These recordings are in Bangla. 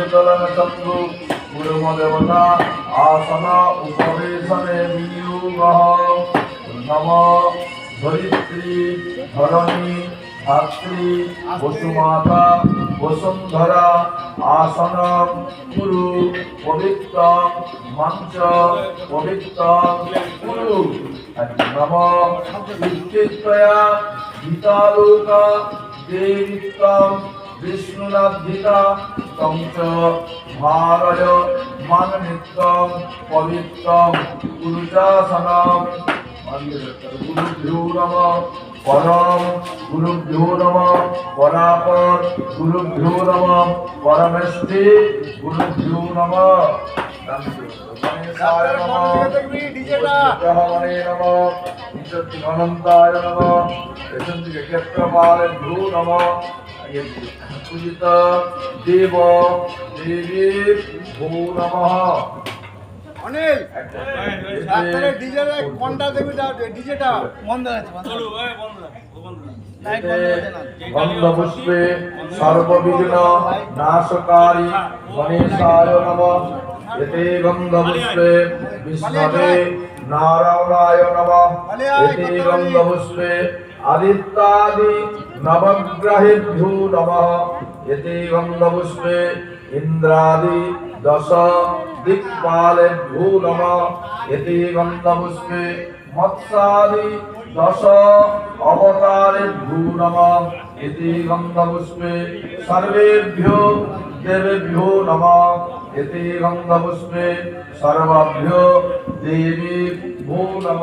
সুতলং চন্দ্র গুরুমদেবতা, আসন, উপবেশনে বিয়োগঃ নম ধরিত্রী, ধরণী, ধাত্রী, বসুমাতা, বসুন্ধরা, আসন, কুরু, পবিত্র, মঞ্চ, পবিত্র, কুরু। নম উচ্চিত্তয়া গীতালোক দেবিত্তম বিষ্ণুলাব্ধিতা তং চ ভারয় মাননিত্যং পবিত্রং পুরুষাসনম গুরুভ্যো নম পরম গুরুভ্যো নম পরাপর গুরুভ্যো নম পরমেষ্ঠি গুরুভ্যো নম গণেশায় নম নম পূজিত দেব দেবী ভো নমঃ অনিল ডাক্তারের ডিজের কোনটা দেবি ডিজেটা বন্ধ আছে গন্ধপুষ্পে সর্ববিঘ্ন নাশকারী গণেশায় নম। এতে গন্ধপুষ্পে বিষ্ণবে নারায়ণায় নম। এতে গন্ধপুষ্পে আদিত্যাদি নবগ্রহেভ্যো নম এতে গন্ধপুষ্পে ইন্দ্রাদি দশ দিক্পালেভ্যো নম এতে গন্ধপুষ্পে মৎস্যাদি দশ অবতারেভ্যো নম ইতি গন্ধপুষ্পে সর্বেভ্যো দেবেভ্যো নম ইতি গন্ধপুষ্পে সর্বভ্যো দেবী ভো নম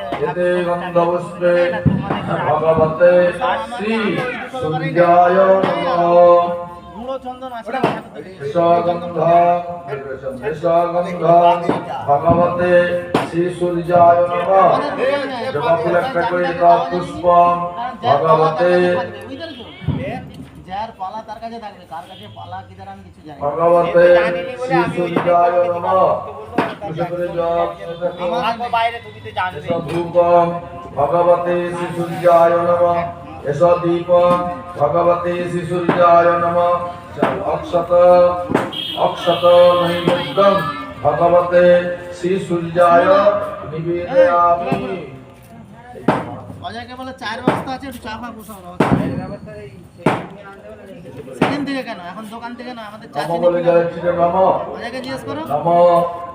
এতে গন্ধপুষ্পে ভগবতে শ্রী সূর্যায় নমঃ। ভগবতে শ্রী সূর্যায় নমঃ ভগবতে থাকবে কার কিছু জানি ভগবতে শ্রী সূর্যায় ভগবতে শ্রী সূর্যায় নমঃ এস দীপম ভগবতে সূর্যায় অক্ষত অক্ষত নৈবেদ্যম ভগবতে শ্রী সূর্যায় নিবেদয়ামি অজয়কে বলে চার বস্তা আছে একটু চা ফা বসাও থেকে কেন এখন দোকান থেকে না আমাদের নম নম অজয়কে জিজ্ঞেস করো।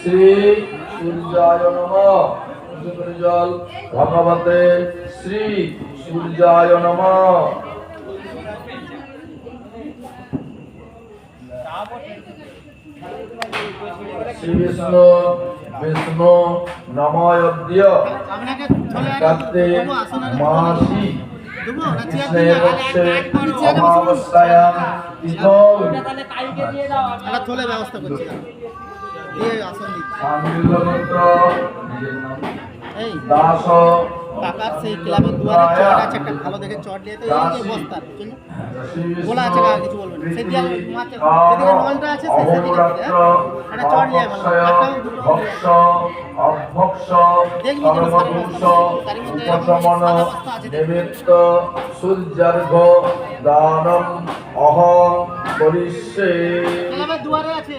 श्री সূর্যায় নম জল ভগবতে শ্রী সূর্যায় নম শ্রী বিষ্ণু বিষ্ণু নময়দ্য আপনাকে চলে কার্তে দেবো আসন আরে মাসি। অমাবস্যায়াম তিথৌ একটা ব্যবস্থা করছি। দিয়ে আসন এই দাস কাকার সেই ক্লাবের দুয়ারে চট আছে একটা ভালো দেখে চট দিয়ে তো এই যে বস্তার বুঝলি? বলা আছে কাকা কিছু বলবেন। সেই দিয়ে মাত্র যেদিকে নলটা আছে সেই সেদিকে দিকে, হ্যাঁ? একটা চট নিয়ে দুটো দেখবি মধ্যে আছে। নিমিত্ত সূর্যার্ঘ দানম অহং করিষ্যে ক্লাবের দুয়ারে আছে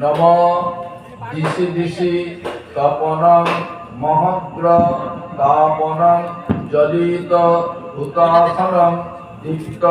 নম দিশি দিশি তপনং মহদ্র তাপনং জলিত হুতাসনং দীপ্ত